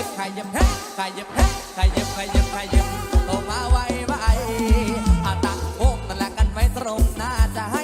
ขึ้นขยับขยับขยับขยับขยับโข้มาไว้ไว้อาตากโคกนั่นแหละกันไว้ตรงหน้าจะ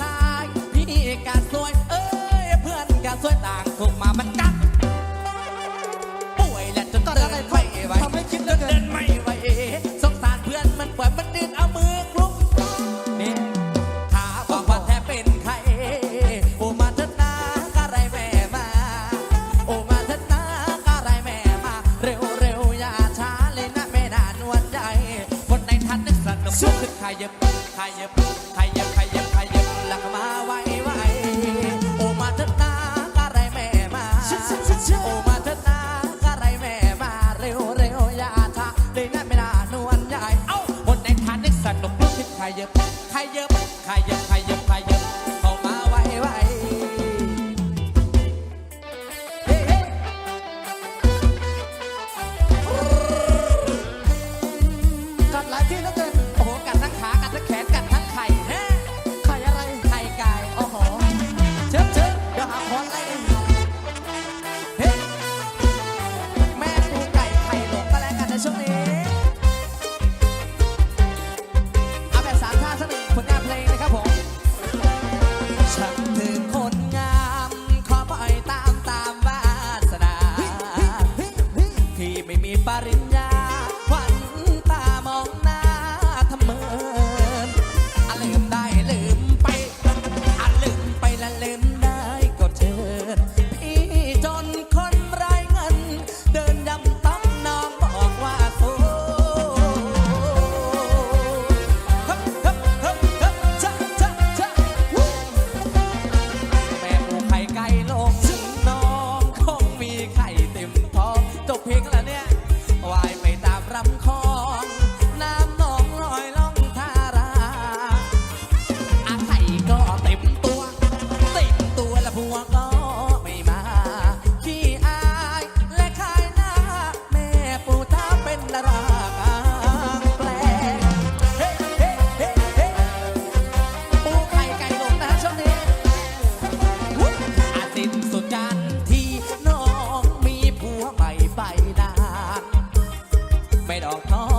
ชาย พี่กะสวย เอ้ย เพื่อนกะสวยต่างถูกมามันกัดป่วยและจนเดินไม่ไหวทำให้คิดเดินไม่ไหวสงสารเพื่อนมันป่วยมันดื้อเอามือกลุกนี่ถ้าบอกว่าแทบเป็นใครโอมาเถิดนาก็ไรแม่มาโอมาเถิดนาก็ไรแม่มา เร็วเร็วอย่าช้าเลยนะแม่นานวันใจคนในทันนึกสนุกขึ้นขยับเยับขยับขยับ like on. ไม่ดอกท้อ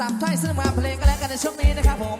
สามถ้อยซึ่งมาเพลงก็แล้วกันในช่วงนี้นะครับผม